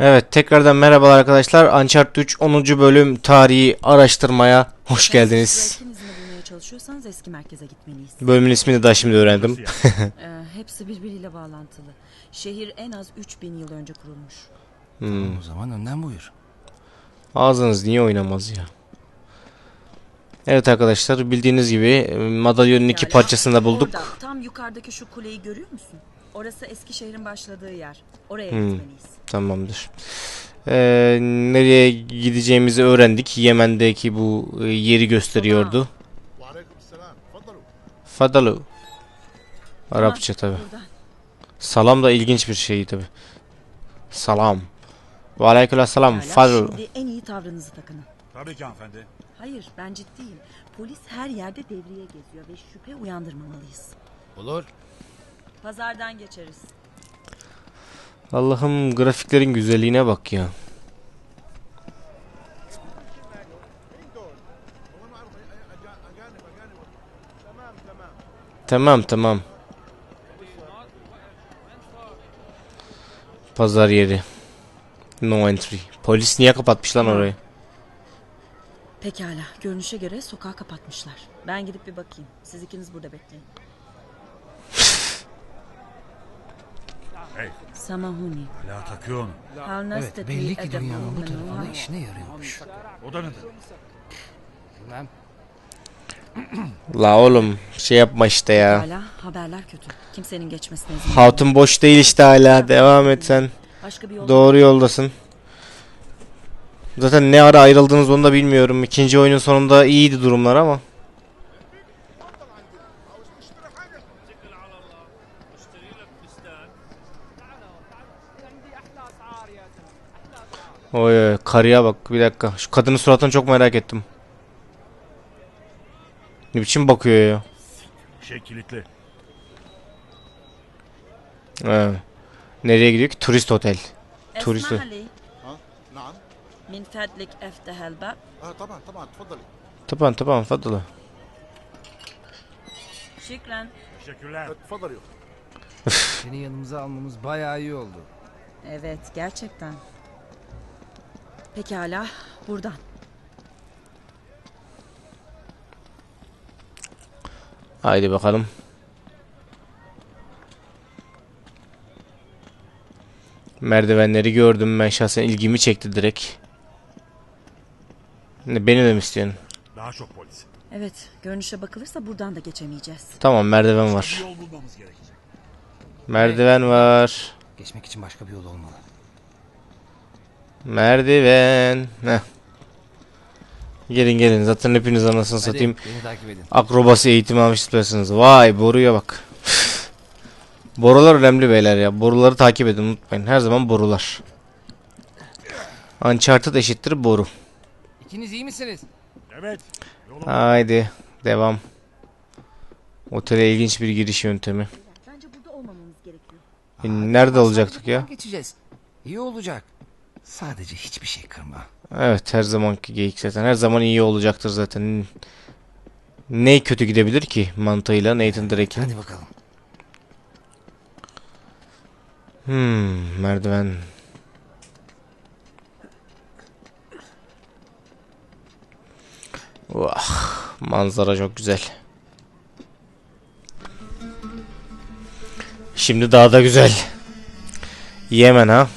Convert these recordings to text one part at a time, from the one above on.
Evet tekrardan merhabalar arkadaşlar. Uncharted 3 10. bölüm tarihi araştırmaya hoş geldiniz. Çalışıyorsanız eski merkeze gitmeliyiz. Bölümün ismini daha şimdi öğrendim. Ee, hepsi birbiriyle bağlantılı. Şehir en az 3000 yıl önce kurulmuş. Hmm. O zaman önden buyur. Ağzınız niye oynamaz ya? Evet arkadaşlar bildiğiniz gibi e, madalyonun iki parçasını da bulduk. Orada, tam yukarıdaki şu kuleyi görüyor musun? Orası Eskişehir'in başladığı yer. Oraya hmm. gitmeliyiz. Tamamdır. Ee, nereye gideceğimizi öğrendik. Yemen'deki bu e, yeri gösteriyordu. Fadalu. Arapça tabi. Salam da ilginç bir şey tabi. Salam. Ve aleykümselam. Fadalu. Şimdi en iyi tavrınızı takının. Tabii ki hanımefendi. Hayır ben ciddiyim. Polis her yerde devriye geziyor ve şüphe uyandırmamalıyız. Olur. Pazardan geçeriz. Allah'ım grafiklerin güzelliğine bak ya. Tamam tamam. Pazar yeri. No entry. Polis niye kapatmış lan orayı? Pekala. Görünüşe göre sokağı kapatmışlar. Ben gidip bir bakayım. Siz ikiniz burada bekleyin. Hey. Samahuni. Hala takıyor onu. Evet belli ki dünyanın bu tarafında işine yarıyormuş. O da nedir? Bilmem. La oğlum şey yapma işte ya. Hala haberler kötü. Kimsenin geçmesine izin Hatun boş değil işte hala. Devam et sen. Başka bir yol Doğru yoldasın. Zaten ne ara ayrıldınız onu da bilmiyorum. İkinci oyunun sonunda iyiydi durumlar ama. Oy oy karıya bak bir dakika. Şu kadının suratını çok merak ettim. Ne biçim bakıyor ya. Şey kilitli. He. Nereye gidiyor ki? Turist otel. turist. اسمح لي ها نعم من فضلك افتح الباب آه طبعا طبعا تفضلي Tamam tamam fadla. شكرا Teşekkürler. تفضلي Seni yanımıza almamız bayağı iyi oldu. Evet gerçekten. Pekala buradan. Haydi bakalım. Merdivenleri gördüm ben şahsen ilgimi çekti direkt. Ne beni de mi istiyorsun? Daha çok polis. Evet görünüşe bakılırsa buradan da geçemeyeceğiz. Tamam merdiven var. yol bulmamız gerekecek. Merdiven var. Geçmek için başka bir yol olmalı. Merdiven. Heh. Gelin gelin zaten hepiniz anasını Hadi satayım. beni takip edin. Akrobasi eğitimi almışsınız. Vay boruya bak. Borular önemli beyler ya. Boruları takip edin unutmayın. Her zaman borular. Uncharted eşittir boru. İkiniz iyi misiniz? Evet. Haydi devam. Otele ilginç bir giriş yöntemi. Bence burada olmamamız gerekiyor. Nerede olacaktık ya? Geçeceğiz. İyi olacak. Sadece hiçbir şey kırma. Evet her zamanki geyik zaten. Her zaman iyi olacaktır zaten. Ne kötü gidebilir ki mantığıyla Nathan Drake'in? Hadi bakalım. Hmm, merdiven. Vah, manzara çok güzel. Şimdi daha da güzel. Yemen ha.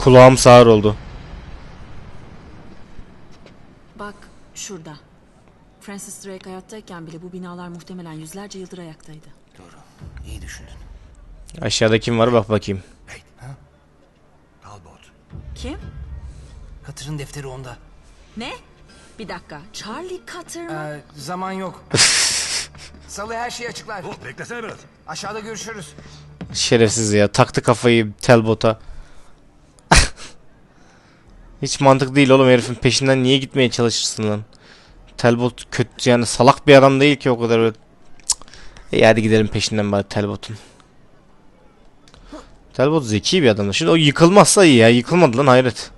Kulağım sağır oldu. Bak şurada. Francis Drake hayattayken bile bu binalar muhtemelen yüzlerce yıldır ayaktaydı. Doğru. İyi düşündün. Aşağıda kim var bak bakayım. Hey. Talbot. Kim? Katırın defteri onda. Ne? Bir dakika. Charlie Cutter mı? Ee, zaman yok. Salı her şeyi açıklar. Oh beklesene biraz. Aşağıda görüşürüz. Şerefsiz ya. Taktı kafayı Telbot'a. Hiç mantık değil oğlum herifin peşinden niye gitmeye çalışırsın lan? Telbot kötü yani salak bir adam değil ki o kadar öyle. İyi hadi gidelim peşinden bari Telbot'un. Telbot zeki bir adam. Şimdi o yıkılmazsa iyi ya. Yıkılmadı lan hayret.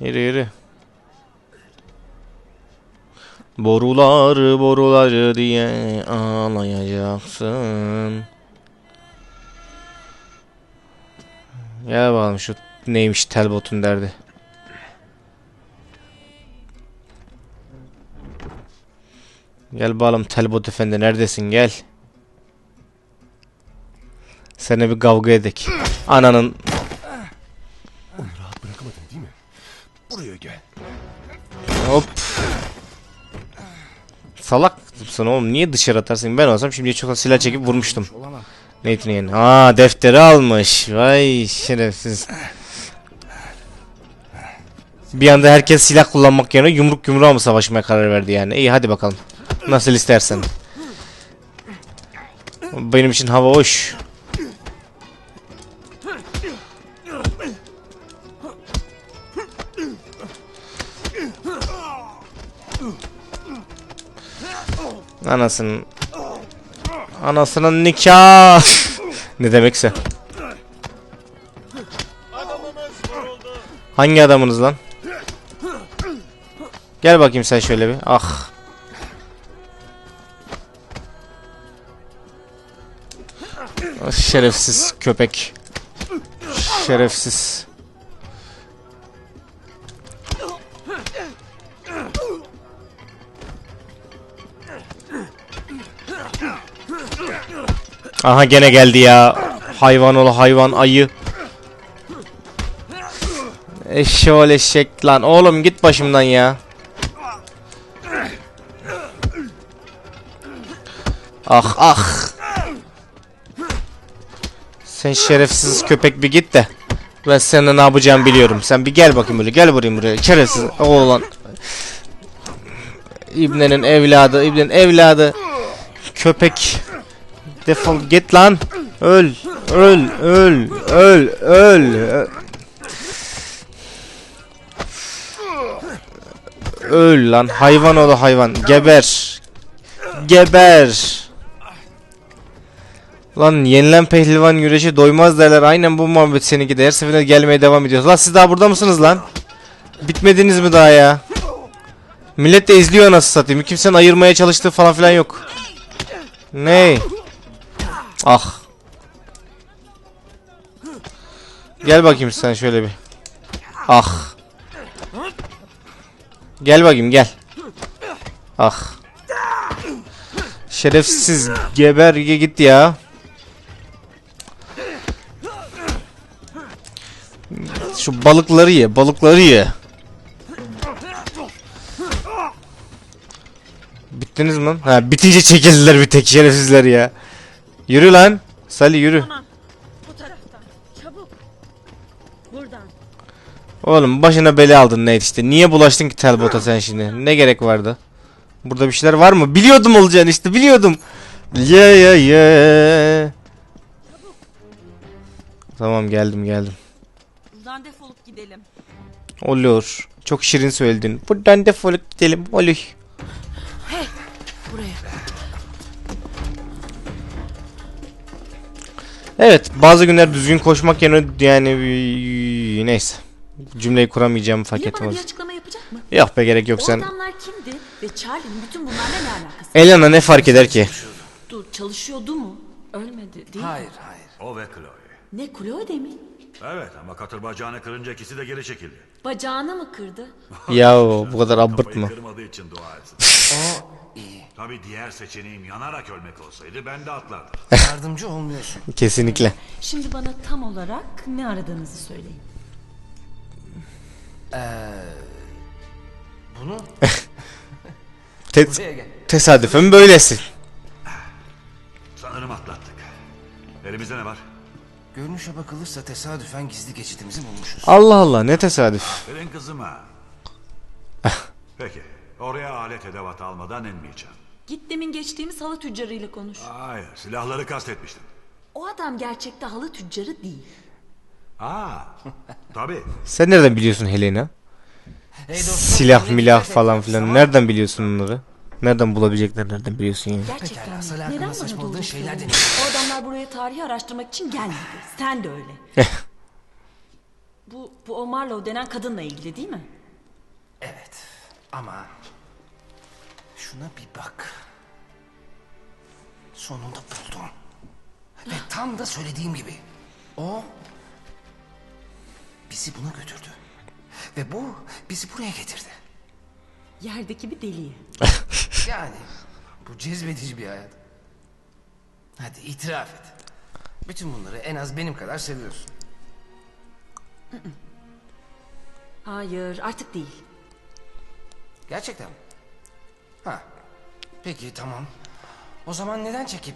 Yürü yürü. Borular borular diye ağlayacaksın. Gel bakalım şu neymiş Telbot'un derdi. Gel bakalım Telbot efendi neredesin gel. Seninle bir kavga edek. Ananın Onu rahat bırakamadın değil mi? Buraya gel. hop. Salak mısın oğlum niye dışarı atarsın ben olsam şimdi çok silah çekip vurmuştum. Yani. Aa defteri almış. Vay şerefsiz. Bir anda herkes silah kullanmak yerine yumruk yumruğa mı savaşmaya karar verdi yani. İyi hadi bakalım. Nasıl istersen. Benim için hava hoş. Anasının Anasının nikah. ne demekse. Hangi adamınız lan? Gel bakayım sen şöyle bir. Ah. Şerefsiz köpek. Şerefsiz. Aha gene geldi ya. Hayvan ol hayvan ayı. Eşşoğlu eşek lan. Oğlum git başımdan ya. Ah ah. Sen şerefsiz köpek bir git de. Ben seninle ne yapacağımı biliyorum. Sen bir gel bakayım buraya. Gel buraya buraya. Şerefsiz oğlan. İbnenin evladı. İbnenin evladı. Köpek. Defol git lan. Öl. Öl. Öl. Öl. Öl. Öl. Lan hayvan oğlu hayvan. Geber. Geber. Lan yenilen pehlivan güreşi doymaz derler. Aynen bu muhabbet seninki de her seferinde gelmeye devam ediyoruz. Lan siz daha burada mısınız lan? Bitmediniz mi daha ya? Millet de izliyor nasıl satayım. Kimsenin ayırmaya çalıştığı falan filan yok. Ne? Ah. Gel bakayım sen şöyle bir. Ah. Gel bakayım gel. Ah. Şerefsiz geber git ya. Şu balıkları ye, balıkları ye. Bittiniz mi? Ha bitince çekildiler bir tek şerefsizler ya. Yürü lan. Salih yürü. Bu taraftan. Çabuk. Buradan. Oğlum başına bela aldın ne işte. Niye bulaştın ki Talbot'a sen şimdi? Ne gerek vardı? Burada bir şeyler var mı? Biliyordum olacağını işte biliyordum. Ye ye ye. Tamam geldim geldim. Buradan defolup gidelim. Olur. Çok şirin söyledin. Buradan defolup gidelim. Olur. Buraya. Evet bazı günler düzgün koşmak yerine yani neyse. Cümleyi kuramayacağım fark Biri bana etmez. bir açıklama yapacak mı? Yok be gerek yok O sen. adamlar kimdi? Ve Charlie'nin bütün bunlarla ne alakası? Elena ne fark eder ki? Dur çalışıyordu mu? Ölmedi değil mi? Hayır hayır. O ve Chloe. Ne Chloe de mi? Evet ama katır bacağını kırınca ikisi de geri çekildi. Bacağını mı kırdı? Ya bu kadar Kafayı abartma. kırmadığı için dua etsin. O iyi. Tabii diğer seçeneğim yanarak ölmek olsaydı ben de atlardım. Yardımcı olmuyorsun. Kesinlikle. Şimdi bana tam olarak ne aradığınızı söyleyin. Bunu Te- buraya gel. tesadüfen böylesi. Görünüşe bakılırsa tesadüfen gizli geçitimizi bulmuşuz. Allah Allah ne tesadüf. Senin kızım ha. Peki. Oraya alet edevat almadan inmeyeceğim. Git demin geçtiğimiz halı tüccarıyla konuş. Hayır, silahları kastetmiştim. O adam gerçekte halı tüccarı değil. Aa, tabii. Sen nereden biliyorsun Helena? Hey dostum, Silah milah falan filan. Nereden biliyorsun onları? Nereden bulabilecekler nereden biliyorsun yani? Gerçekten mi? Neden bana doğru şeyler. O adamlar buraya tarihi araştırmak için gelmedi. Sen de öyle. bu, bu o Marlowe denen kadınla ilgili değil mi? Evet ama Şuna bir bak. Sonunda buldum. Ve tam da söylediğim gibi. O bizi buna götürdü. Ve bu bizi buraya getirdi. Yerdeki bir deliği. Yani bu cezbedici bir hayat. Hadi itiraf et. Bütün bunları en az benim kadar seviyorsun. Hayır artık değil. Gerçekten mi? Ha. Peki tamam. O zaman neden çekip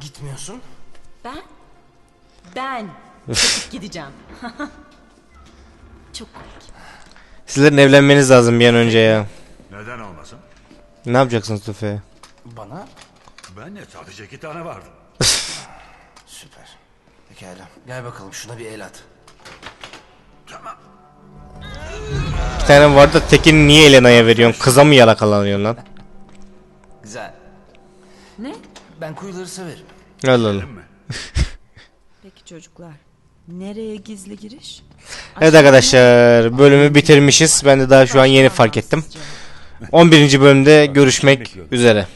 gitmiyorsun? Ben? Ben çekip gideceğim. Çok komik. Sizlerin evlenmeniz lazım bir an önce ya. Neden olmasın? Ne yapacaksınız Tufe'ye? Bana Ben de sadece iki tane vardı. süper. Pekala. Gel bakalım şuna bir el at. Tamam. Bir tane vardı da tekini niye Elena'ya veriyorsun? Kıza mı yalakalanıyorsun lan? Güzel. Ne? Ben kuyuları severim. Allah Allah. Değil mi? Peki çocuklar. Nereye gizli giriş? Evet arkadaşlar bölümü bitirmişiz. Ben de daha şu an yeni fark ettim. 11. bölümde görüşmek üzere.